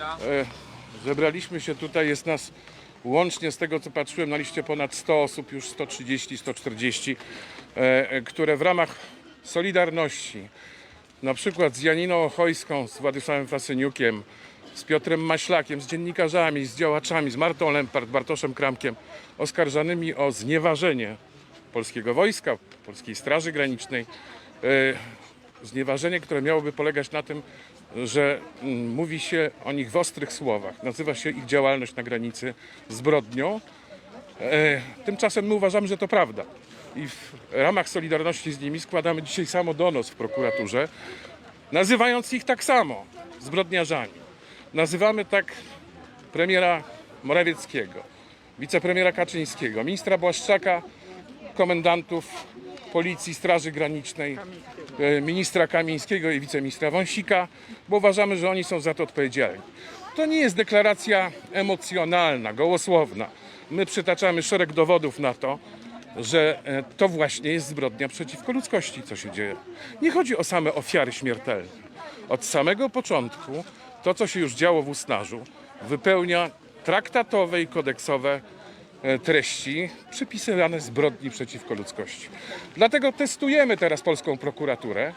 E, Zebraliśmy się tutaj, jest nas łącznie z tego co patrzyłem na liście ponad 100 osób, już 130, 140, e, e, które w ramach Solidarności, na przykład z Janiną Ochojską, z Władysławem Fasyniukiem, z Piotrem Maślakiem, z dziennikarzami, z działaczami, z Martą Lempart, Bartoszem Kramkiem, oskarżanymi o znieważenie polskiego wojska, polskiej Straży Granicznej, znieważenie, które miałoby polegać na tym, że mm, mówi się o nich w ostrych słowach, nazywa się ich działalność na granicy zbrodnią. E, Tymczasem my uważamy, że to prawda. I w ramach solidarności z nimi składamy dzisiaj samo donos w prokuraturze, nazywając ich tak samo zbrodniarzami. Nazywamy tak premiera Morawieckiego, wicepremiera Kaczyńskiego, ministra Błaszczaka, komendantów Policji, Straży Granicznej, e, ministra Kamińskiego i wiceministra Wąsika, bo uważamy, że oni są za to odpowiedzialni. To nie jest deklaracja emocjonalna, gołosłowna. My przytaczamy szereg dowodów na to, że e, to właśnie jest zbrodnia przeciwko ludzkości, co się dzieje. Nie chodzi o same ofiary śmiertelne. Od samego początku to, co się już działo w Usnarzu, wypełnia traktatowe i kodeksowe treści przypisywane zbrodni przeciwko ludzkości. Dlatego testujemy teraz polską prokuraturę,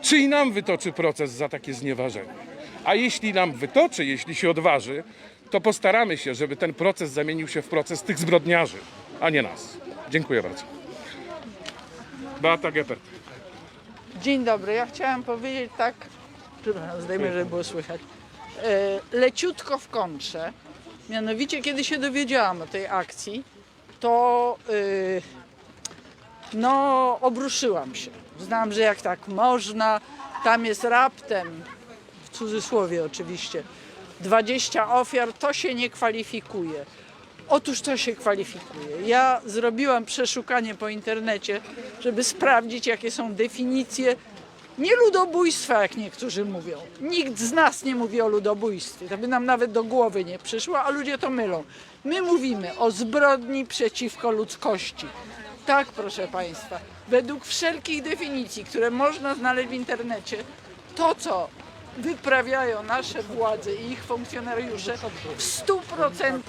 czy i nam wytoczy proces za takie znieważenie. A jeśli nam wytoczy, jeśli się odważy, to postaramy się, żeby ten proces zamienił się w proces tych zbrodniarzy, a nie nas. Dziękuję bardzo. Beata Geppert. Dzień dobry, ja chciałam powiedzieć tak, zdejmę, żeby było słychać, e, leciutko w kontrze. Mianowicie, kiedy się dowiedziałam o tej akcji, to e, no, obruszyłam się. Znam, że jak tak można, tam jest raptem, w cudzysłowie oczywiście, 20 ofiar, to się nie kwalifikuje. Otóż to się kwalifikuje. Ja zrobiłam przeszukanie po internecie, żeby sprawdzić, jakie są definicje nie ludobójstwa, jak niektórzy mówią. Nikt z nas nie mówi o ludobójstwie. To by nam nawet do głowy nie przyszło, a ludzie to mylą. My mówimy o zbrodni przeciwko ludzkości. Tak, proszę Państwa, według wszelkich definicji, które można znaleźć w internecie, to co wyprawiają nasze władze i ich funkcjonariusze w 100%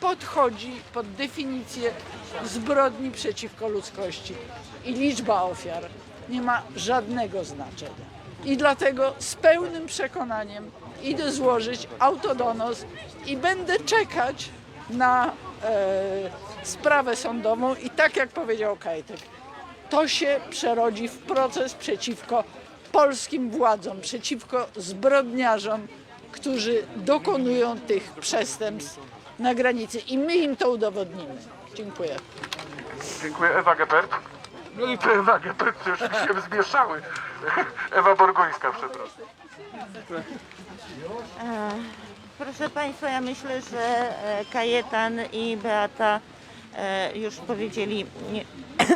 podchodzi pod definicję zbrodni przeciwko ludzkości. I liczba ofiar nie ma żadnego znaczenia. I dlatego z pełnym przekonaniem idę złożyć autodonos i będę czekać na e, sprawę sądową i tak jak powiedział Kajtek, to się przerodzi w proces przeciwko polskim władzom, przeciwko zbrodniarzom, którzy dokonują tych przestępstw na granicy i my im to udowodnimy. Dziękuję. Dziękuję. Ewa Geppert. No i to Ewa Geppert, już się zmieszały. Ewa Borgońska, przepraszam. Proszę Państwa, ja myślę, że e, Kajetan i Beata e, już powiedzieli nie,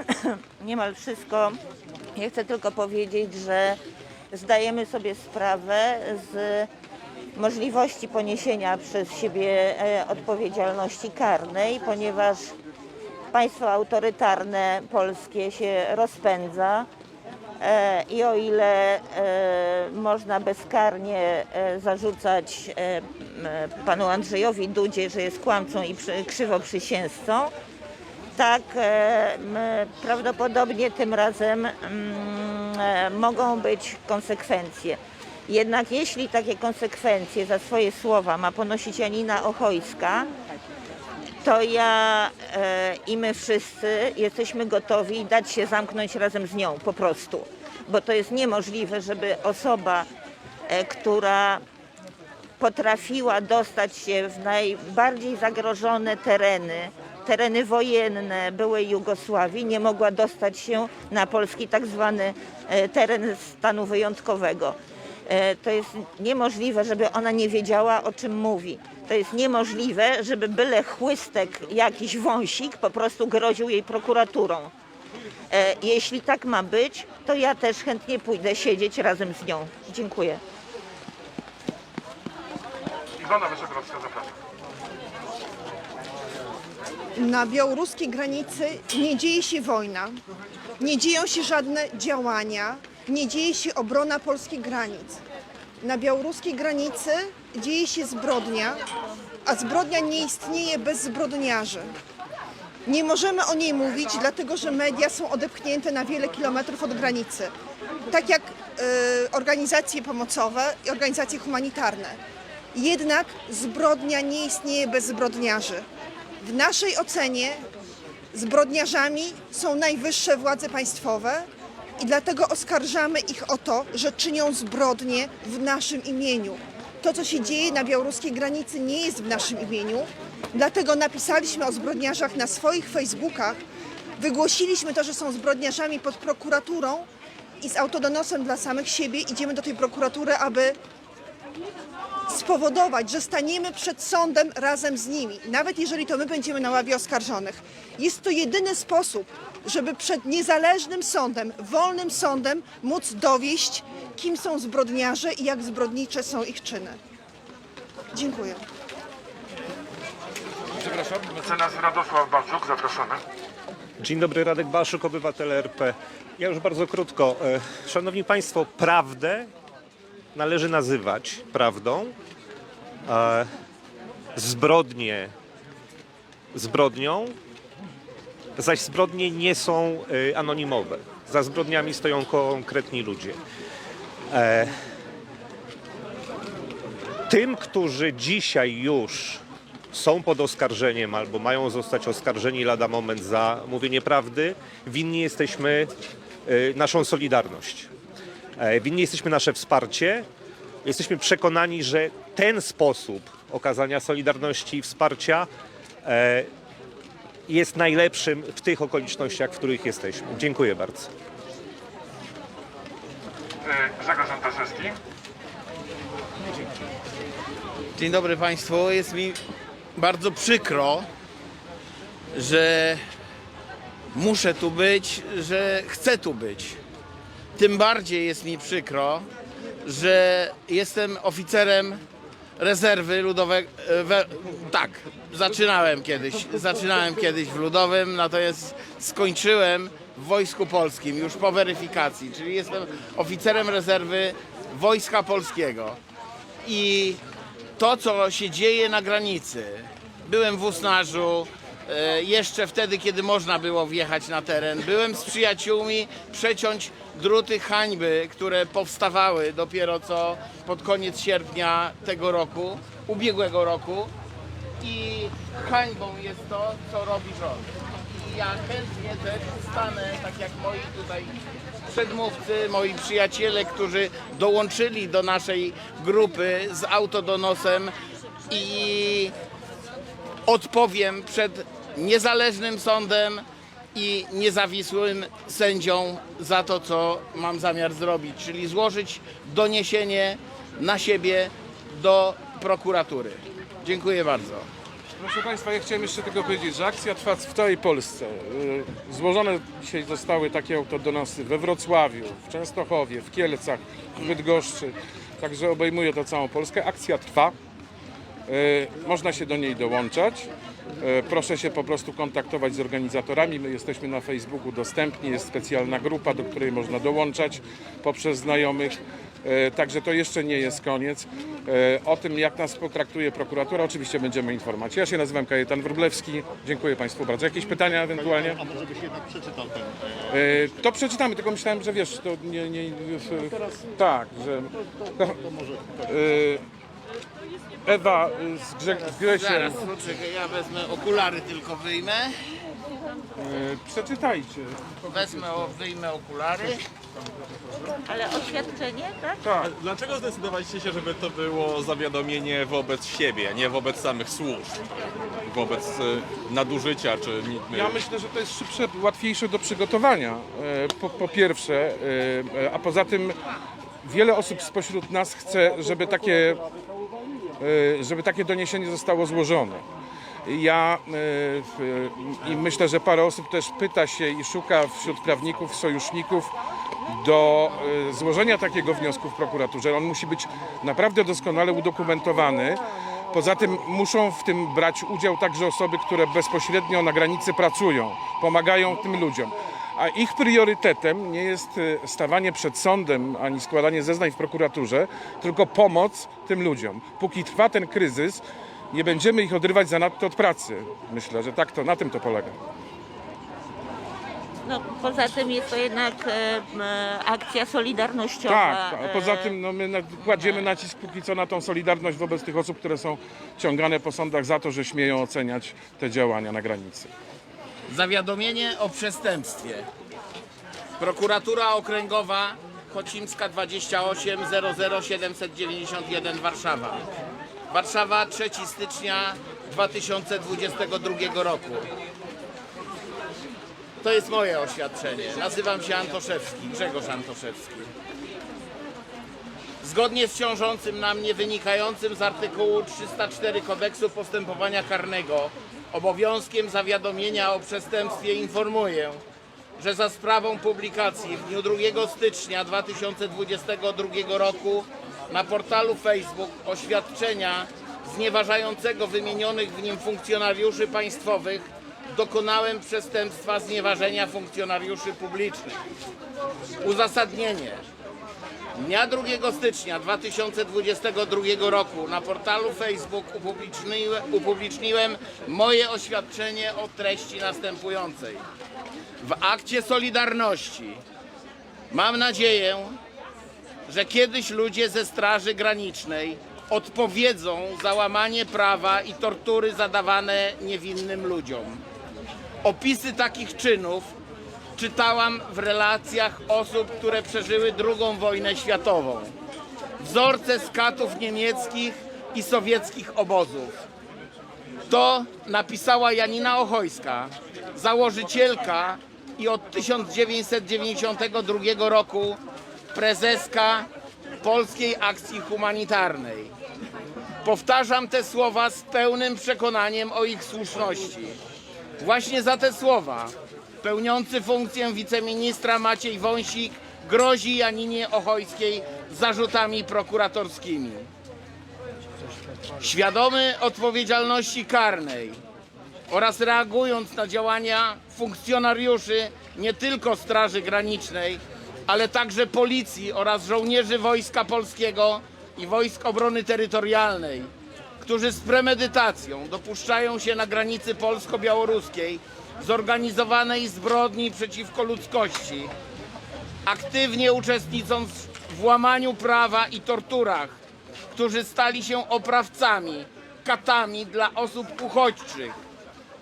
niemal wszystko. Ja chcę tylko powiedzieć, że zdajemy sobie sprawę z możliwości poniesienia przez siebie e, odpowiedzialności karnej, ponieważ państwo autorytarne polskie się rozpędza. E, I o ile e, można bezkarnie e, zarzucać panu Andrzejowi Dudzie, że jest kłamcą i przy, krzywoprzysięzcą, tak prawdopodobnie tym razem mogą być konsekwencje. Jednak jeśli takie konsekwencje za swoje słowa ma ponosić Janina Ochojska, to ja e, i my wszyscy jesteśmy gotowi dać się zamknąć razem z nią po prostu. Bo to jest niemożliwe, żeby osoba, e, która potrafiła dostać się w najbardziej zagrożone tereny, tereny wojenne byłej Jugosławii, nie mogła dostać się na polski tak zwany e, teren stanu wyjątkowego. E, To jest niemożliwe, żeby ona nie wiedziała, o czym mówi. To jest niemożliwe, żeby byle chłystek, jakiś wąsik po prostu groził jej prokuraturą. E, Jeśli tak ma być, to ja też chętnie pójdę siedzieć razem z nią. Dziękuję. Iwona Wyszokrowska, zapraszam. Na białoruskiej granicy nie dzieje się wojna, nie dzieją się żadne działania, nie dzieje się obrona polskich granic. Na białoruskiej granicy dzieje się zbrodnia, a zbrodnia nie istnieje bez zbrodniarzy. Nie możemy o niej mówić, dlatego że media są odepchnięte na wiele kilometrów od granicy. Tak jak e, organizacje pomocowe i organizacje humanitarne. Jednak zbrodnia nie istnieje bez zbrodniarzy. W naszej ocenie zbrodniarzami są najwyższe władze państwowe i dlatego oskarżamy ich o to, że czynią zbrodnie w naszym imieniu. To, co się dzieje na białoruskiej granicy, nie jest w naszym imieniu. Dlatego napisaliśmy o zbrodniarzach na swoich Facebookach. Wygłosiliśmy to, że są zbrodniarzami pod prokuraturą i z autodonosem dla samych siebie idziemy do tej prokuratury, aby spowodować, że staniemy przed sądem razem z nimi, nawet jeżeli to my będziemy na ławie oskarżonych. Jest to jedyny sposób, żeby przed niezależnym sądem, wolnym sądem móc dowieść, kim są zbrodniarze i jak zbrodnicze są ich czyny. Dziękuję. Przepraszam, mecenas Radosław Balczuk, zapraszamy. Dzień dobry, Radek Baszuk, obywatel RP. Ja już bardzo krótko. E, Szanowni Państwo, prawdę należy nazywać prawdą, a zbrodnie zbrodnią, zaś zbrodnie nie są e, anonimowe. Za zbrodniami stoją konkretni ludzie. E, Tym, którzy dzisiaj już są pod oskarżeniem albo mają zostać oskarżeni lada moment za mówienie prawdy, winni jesteśmy y, naszą solidarność. E, Winni jesteśmy nasze wsparcie. Jesteśmy przekonani, że ten sposób okazania solidarności i wsparcia e, jest najlepszym w tych okolicznościach, w których jesteśmy. Dziękuję bardzo. Grzegorz Antaszewski. Dzień dobry Państwu. Jest mi bardzo przykro, że muszę tu być, że chcę tu być. Tym bardziej jest mi przykro, że jestem oficerem rezerwy ludowej. Tak, zaczynałem kiedyś. Zaczynałem kiedyś w ludowym, natomiast skończyłem w Wojsku Polskim już po weryfikacji, czyli jestem oficerem rezerwy Wojska Polskiego. I to, co się dzieje na granicy. Byłem w Usnarzu, e, jeszcze wtedy, kiedy można było wjechać na teren. Byłem z przyjaciółmi przeciąć druty hańby, które powstawały dopiero co pod koniec sierpnia tego roku, ubiegłego roku. I hańbą jest to, co robi rząd. I ja chętnie też stanę, tak jak moi tutaj przedmówcy, moi przyjaciele, którzy dołączyli do naszej grupy z autodonosem i odpowiem przed niezależnym sądem i niezawisłym sędzią za to, co mam zamiar zrobić, czyli złożyć doniesienie na siebie do prokuratury. Dziękuję bardzo. Proszę Państwa, ja chciałem jeszcze tylko powiedzieć, że akcja trwa w całej Polsce. Y, Złożone dzisiaj zostały takie autodonosy we Wrocławiu, w Częstochowie, w Kielcach, w Bydgoszczy. Także obejmuje to całą Polskę. Akcja trwa. Y, Można się do niej dołączać. Y, Proszę się po prostu kontaktować z organizatorami. My jesteśmy na Facebooku dostępni. Jest specjalna grupa, do której można dołączać poprzez znajomych. Y, Także to jeszcze nie jest koniec. Y, O tym, jak nas potraktuje prokuratura, oczywiście będziemy informować. Ja się nazywam Kajetan Wróblewski. Dziękuję Państwu bardzo. Jakieś pytania ewentualnie? A może byś jednak przeczytał ten... To przeczytamy, tylko myślałem, że wiesz, to nie... nie tak, że... Y, Ewa z, Grze- z Gresiem. Zaraz, poczekaj, ja wezmę okulary tylko wyjmę. Y, Przeczytajcie. Wezmę, o, wyjmę okulary. Ale oświadczenie, tak? Tak. Dlaczego zdecydowaliście się, żeby to było zawiadomienie wobec siebie, a nie wobec samych służb? Wobec y, nadużycia, czy... nie- Ja myślę, że to jest szybsze, łatwiejsze do przygotowania. e, Po, po pierwsze, e, e, a poza tym wiele osób spośród nas chce, żeby takie, e, żeby takie doniesienie zostało złożone. Ja e, w- i myślę, że parę osób też pyta się i szuka wśród prawników, sojuszników do złożenia takiego wniosku w prokuraturze. On musi być naprawdę doskonale udokumentowany. Poza tym muszą w tym brać udział także osoby, które bezpośrednio na granicy pracują, pomagają tym ludziom. A ich priorytetem nie jest e, stawanie przed sądem ani składanie zeznań w prokuraturze, tylko pomoc tym ludziom. Póki trwa ten kryzys, nie będziemy ich odrywać zanadto od pracy. Myślę, że tak to na tym to polega. No, poza tym jest to jednak e, akcja solidarnościowa. Tak, a poza e, tym no, my kładziemy nacisk póki co na tą solidarność wobec tych osób, które są ciągane po sądach za to, że śmieją oceniać te działania na granicy. Zawiadomienie o przestępstwie. Prokuratura Okręgowa Chocimska 28 00 791 Warszawa. Warszawa 3 stycznia 2022 roku. To jest moje oświadczenie. Nazywam się Antoszewski, Grzegorz Antoszewski. Zgodnie z ciążącym na mnie wynikającym z artykułu 304 Kodeksu Postępowania Karnego obowiązkiem zawiadomienia o przestępstwie informuję, że za sprawą publikacji w dniu 2 stycznia 2022 roku na portalu Facebook oświadczenia znieważającego wymienionych w nim funkcjonariuszy państwowych dokonałem przestępstwa znieważenia funkcjonariuszy publicznych. Uzasadnienie. Dnia 2 stycznia 2022 roku na portalu Facebook upubliczniłem, upubliczniłem moje oświadczenie o treści następującej. W akcie Solidarności mam nadzieję, że kiedyś ludzie ze Straży Granicznej odpowiedzą za łamanie prawa i tortury zadawane niewinnym ludziom. Opisy takich czynów czytałam w relacjach osób, które przeżyły II wojnę światową. Wzorce skatów niemieckich i sowieckich obozów. To napisała Janina Ochojska, założycielka i od 1992 roku prezeska Polskiej Akcji Humanitarnej. Powtarzam te słowa z pełnym przekonaniem o ich słuszności. Właśnie za te słowa pełniący funkcję wiceministra Maciej Wąsik grozi Janinie Ochojskiej zarzutami prokuratorskimi. Świadomy odpowiedzialności karnej oraz reagując na działania funkcjonariuszy nie tylko Straży Granicznej, ale także Policji oraz żołnierzy Wojska Polskiego i Wojsk Obrony Terytorialnej, którzy z premedytacją dopuszczają się na granicy polsko-białoruskiej zorganizowanej zbrodni przeciwko ludzkości, aktywnie uczestnicząc w łamaniu prawa i torturach, którzy stali się oprawcami, katami dla osób uchodźczych.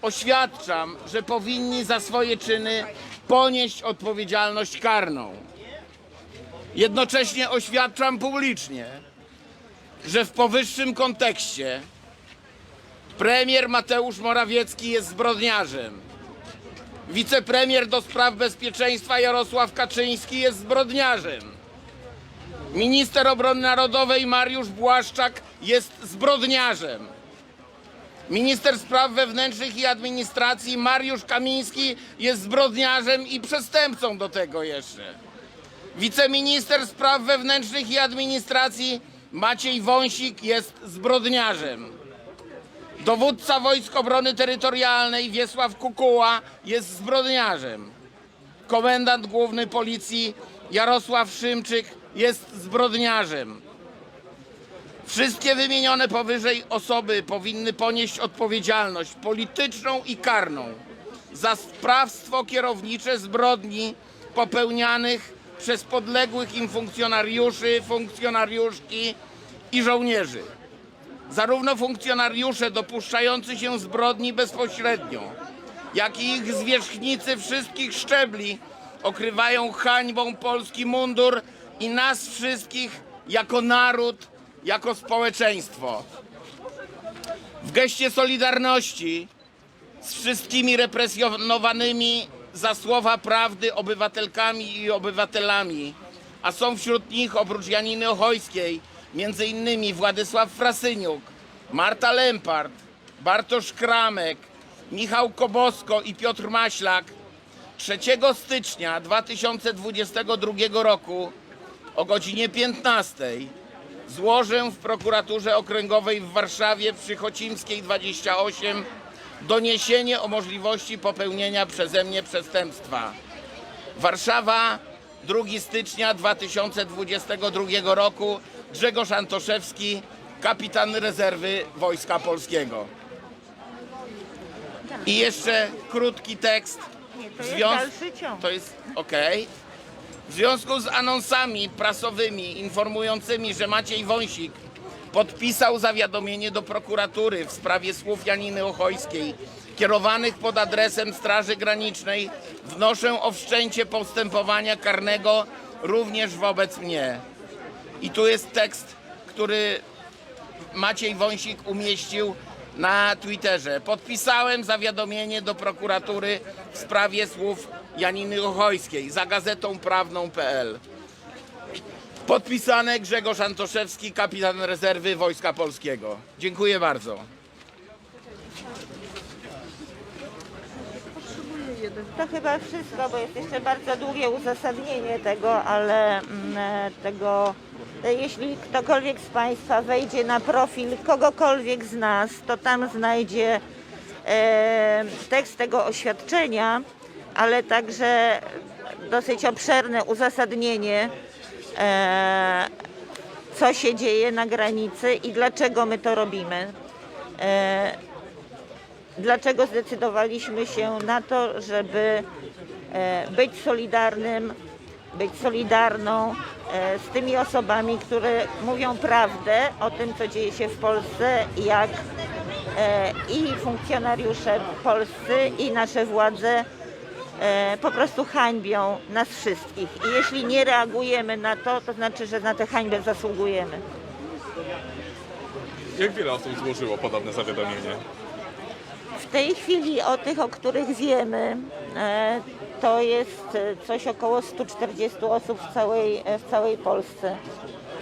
Oświadczam, że powinni za swoje czyny ponieść odpowiedzialność karną. Jednocześnie oświadczam publicznie, że w powyższym kontekście premier Mateusz Morawiecki jest zbrodniarzem. Wicepremier do spraw bezpieczeństwa Jarosław Kaczyński jest zbrodniarzem. Minister obrony narodowej Mariusz Błaszczak jest zbrodniarzem. Minister spraw wewnętrznych i administracji Mariusz Kamiński jest zbrodniarzem i przestępcą do tego jeszcze. Wiceminister spraw wewnętrznych i administracji Maciej Wąsik jest zbrodniarzem. Dowódca Wojsk Obrony Terytorialnej Wiesław Kukuła jest zbrodniarzem. Komendant Główny Policji Jarosław Szymczyk jest zbrodniarzem. Wszystkie wymienione powyżej osoby powinny ponieść odpowiedzialność polityczną i karną za sprawstwo kierownicze zbrodni popełnianych przez podległych im funkcjonariuszy, funkcjonariuszki i żołnierzy. Zarówno funkcjonariusze dopuszczający się zbrodni bezpośrednio, jak i ich zwierzchnicy wszystkich szczebli okrywają hańbą polski mundur i nas wszystkich jako naród, jako społeczeństwo. W geście solidarności z wszystkimi represjonowanymi za słowa prawdy obywatelkami i obywatelami, a są wśród nich oprócz Janiny Ochojskiej między innymi Władysław Frasyniuk, Marta Lempart, Bartosz Kramek, Michał Kobosko i Piotr Maślak 3 stycznia 2022 roku o godzinie 15 złożę w prokuraturze okręgowej w Warszawie przy Chocimskiej 28 doniesienie o możliwości popełnienia przeze mnie przestępstwa. Warszawa, 2 stycznia 2022 roku. Grzegorz Antoszewski, kapitan rezerwy Wojska Polskiego. I jeszcze krótki tekst. Nie, to jest związ- dalszy ciąg. To jest ok. W związku z anonsami prasowymi informującymi, że Maciej Wąsik podpisał zawiadomienie do prokuratury w sprawie słów Janiny Ochojskiej kierowanych pod adresem Straży Granicznej, wnoszę o wszczęcie postępowania karnego również wobec mnie. I tu jest tekst, który Maciej Wąsik umieścił na Twitterze. Podpisałem zawiadomienie do prokuratury w sprawie słów Janiny Ochojskiej za gazetą prawną.pl. Podpisane Grzegorz Antoszewski, kapitan rezerwy Wojska Polskiego. Dziękuję bardzo. To chyba wszystko, bo jest jeszcze bardzo długie uzasadnienie tego, ale mm, e, tego, e, jeśli ktokolwiek z Państwa wejdzie na profil kogokolwiek z nas, to tam znajdzie e, tekst tego oświadczenia, ale także dosyć obszerne uzasadnienie, e, co się dzieje na granicy i dlaczego my to robimy. E, dlaczego zdecydowaliśmy się na to, żeby e, być solidarnym, być solidarną e, z tymi osobami, które mówią prawdę o tym, co dzieje się w Polsce, jak e, i funkcjonariusze polscy, i nasze władze po prostu hańbią nas wszystkich. I jeśli nie reagujemy na to, to znaczy, że na tę hańbę zasługujemy. Jak wiele osób złożyło podobne zawiadomienie? W tej chwili o tych, o których wiemy, e, to jest e, coś około 140 osób w całej, e, w całej Polsce.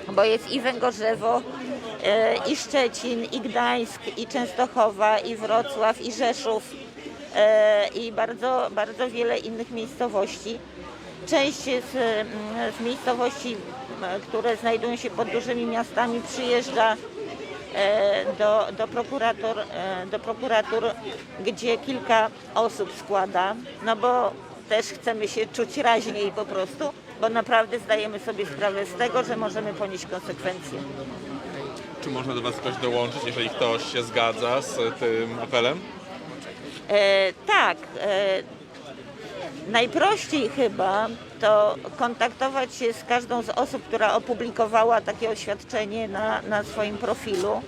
Bo jest i Węgorzewo, i Szczecin, i Gdańsk, i Częstochowa, i Wrocław, i Rzeszów, i bardzo, bardzo wiele innych miejscowości. Część z, z miejscowości, które znajdują się pod dużymi miastami, przyjeżdża do, do, prokurator, e, do prokuratur, gdzie kilka osób składa, no bo też chcemy się czuć raźniej po prostu, bo naprawdę zdajemy sobie sprawę z tego, że możemy ponieść konsekwencje. Czy można do Was ktoś dołączyć, jeżeli ktoś się zgadza z tym apelem? E, tak. E, najprościej chyba to kontaktować się z każdą z osób, która opublikowała takie oświadczenie na, na swoim profilu.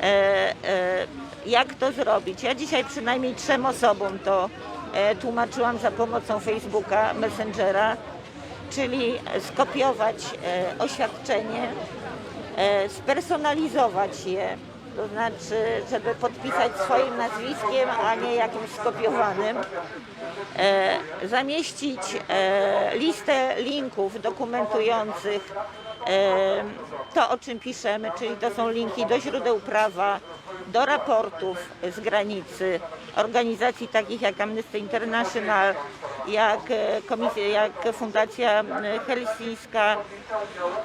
E, e, jak to zrobić? Ja dzisiaj przynajmniej trzem osobom to e, tłumaczyłam za pomocą Facebooka, Messengera, czyli skopiować e, oświadczenie, e, spersonalizować je, to znaczy, żeby podpisać swoim nazwiskiem, a nie jakimś skopiowanym, e, zamieścić e, listę linków dokumentujących e, to, o czym piszemy, czyli to są linki do źródeł prawa, do raportów z granicy, organizacji takich jak Amnesty International, jak, e, komisja, jak Fundacja Helsińska,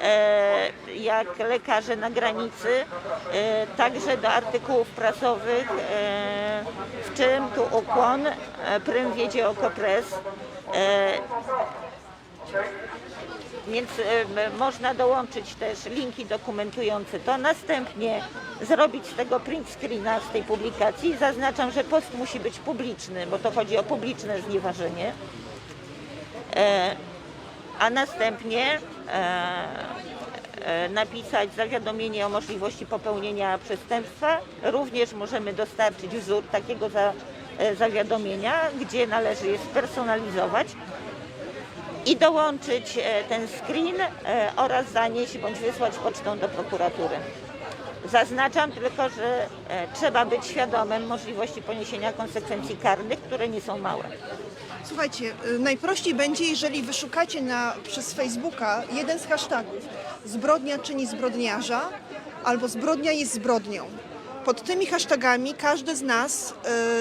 e, jak lekarze na granicy, e, także do artykułów prasowych, w czym tu ukłon, prym wiedzie oko press. Więc e, można dołączyć też linki dokumentujące to. Następnie zrobić z tego print screena z tej publikacji. Zaznaczam, że post musi być publiczny, bo to chodzi o publiczne znieważenie. E, a następnie e, napisać zawiadomienie o możliwości popełnienia przestępstwa. Również możemy dostarczyć wzór takiego za, zawiadomienia, gdzie należy je spersonalizować i dołączyć e, ten screen e, oraz zanieść bądź wysłać pocztą do prokuratury. Zaznaczam tylko, że e, trzeba być świadomym możliwości poniesienia konsekwencji karnych, które nie są małe. Słuchajcie, y, najprościej będzie, jeżeli wyszukacie na, przez Facebooka jeden z hashtagów zbrodnia czyni zbrodniarza albo zbrodnia jest zbrodnią. Pod tymi hashtagami każdy z nas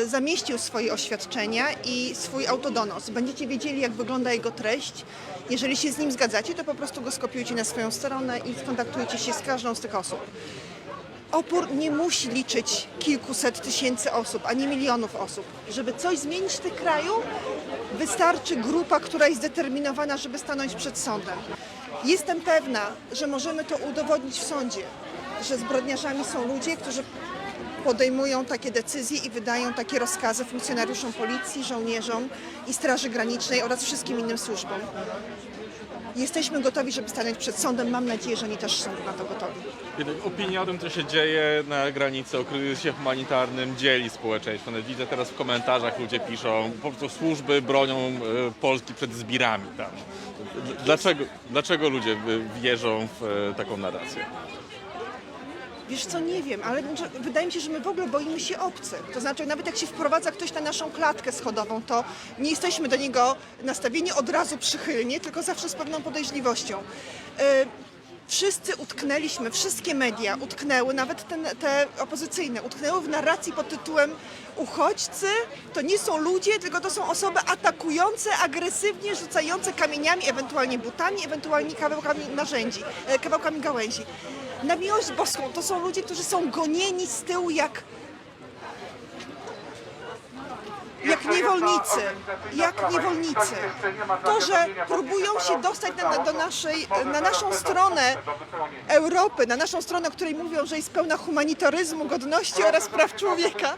y, zamieścił swoje oświadczenia i swój autodonos. Będziecie wiedzieli, jak wygląda jego treść. Jeżeli się z nim zgadzacie, to po prostu go skopiujcie na swoją stronę i skontaktujcie się z każdą z tych osób. Opór nie musi liczyć kilkuset tysięcy osób, ani milionów osób. Żeby coś zmienić w tym kraju, Wystarczy grupa, która jest zdeterminowana, żeby stanąć przed sądem. Jestem pewna, że możemy to udowodnić w sądzie, że zbrodniarzami są ludzie, którzy podejmują takie decyzje i wydają takie rozkazy funkcjonariuszom policji, żołnierzom i Straży Granicznej oraz wszystkim innym służbom. Jesteśmy gotowi, żeby stanąć przed sądem. Mam nadzieję, że oni też są na to gotowi. Jednak Opinia o tym, co się dzieje na granicy, o kryzysie humanitarnym dzieli społeczeństwo. Nawet widzę teraz w komentarzach ludzie piszą, po prostu służby bronią e, Polski przed zbirami tam. Dlaczego, dlaczego ludzie wierzą w e, taką narrację? Wiesz co, nie wiem, ale że- wydaje mi się, że my w ogóle boimy się obcych. To znaczy, nawet jak się wprowadza ktoś na naszą klatkę schodową, to nie jesteśmy do niego nastawieni od razu przychylnie, tylko zawsze z pewną podejrzliwością. E, Wszyscy utknęliśmy, wszystkie media utknęły, nawet ten, te opozycyjne, utknęły w narracji pod tytułem uchodźcy to nie są ludzie, tylko to są osoby atakujące, agresywnie rzucające kamieniami, ewentualnie butami, ewentualnie kawałkami narzędzi, e, kawałkami gałęzi. Na miłość boską. To są ludzie, którzy są gonieni z tyłu jak jak niewolnicy, jak niewolnicy. To, że próbują się dostać na, do naszej, na naszą stronę Europy, na naszą stronę, o której mówią, że jest pełna humanitaryzmu, godności oraz praw człowieka,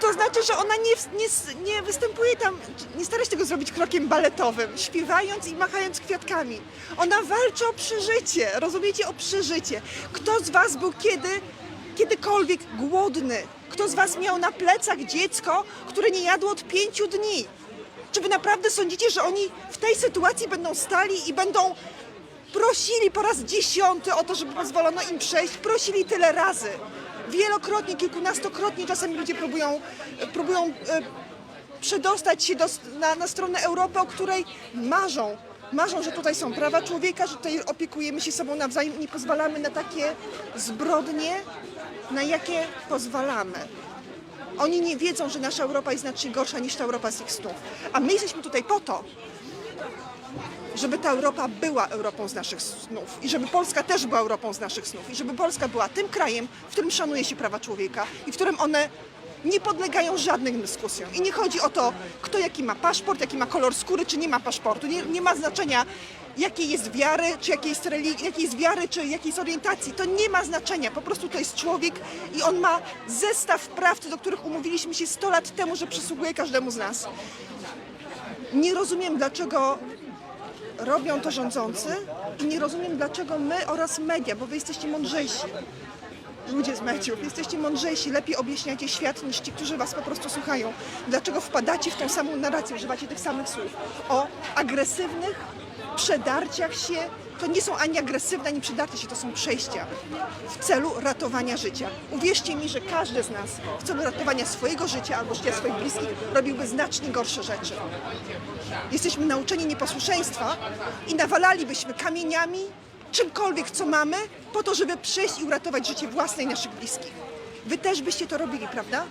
to znaczy, że ona nie, nie, nie występuje tam, nie stara się tego zrobić krokiem baletowym, śpiewając i machając kwiatkami. Ona walczy o przeżycie, rozumiecie, o przeżycie. Kto z was był kiedy, kiedykolwiek głodny? Kto z was miał na plecach dziecko, które nie jadło od pięciu dni? Czy wy naprawdę sądzicie, że oni w tej sytuacji będą stali i będą prosili po raz dziesiąty o to, żeby pozwolono im przejść? Prosili tyle razy. Wielokrotnie, kilkunastokrotnie czasami ludzie próbują, próbują e, przedostać się do, na, na stronę Europy, o której marzą. Marzą, że tutaj są prawa człowieka, że tutaj opiekujemy się sobą nawzajem i nie pozwalamy na takie zbrodnie, na jakie pozwalamy. Oni nie wiedzą, że nasza Europa jest znacznie gorsza niż ta Europa z ich snów. A my jesteśmy tutaj po to, żeby ta Europa była Europą z naszych snów i żeby Polska też była Europą z naszych snów i żeby Polska była tym krajem, w którym szanuje się prawa człowieka i w którym one nie podlegają żadnym dyskusjom. I nie chodzi o to, kto jaki ma paszport, jaki ma kolor skóry, czy nie ma paszportu. Nie, nie ma znaczenia, jakiej jest wiary, czy jakiej jest, religi- jakiej jest wiary, czy jakiej jest orientacji. To nie ma znaczenia. Po prostu to jest człowiek i on ma zestaw praw, do których umówiliśmy się 100 lat temu, że przysługuje każdemu z nas. Nie rozumiem, dlaczego robią to rządzący i nie rozumiem, dlaczego my oraz media, bo wy jesteście mądrzejsi. Ludzie z mediów, jesteście mądrzejsi, lepiej objaśniacie świat niż ci, którzy was po prostu słuchają. Dlaczego wpadacie w tą samą narrację, używacie tych samych słów o agresywnych przedarciach się. To nie są ani agresywne, ani przedarcia się, to są przejścia w celu ratowania życia. Uwierzcie mi, że każdy z nas w celu ratowania swojego życia albo życia swoich bliskich robiłby znacznie gorsze rzeczy. Jesteśmy nauczeni nieposłuszeństwa i nawalalibyśmy kamieniami, czymkolwiek, co mamy, po to, żeby przejść i uratować życie własne i naszych bliskich. Wy też byście to robili, prawda?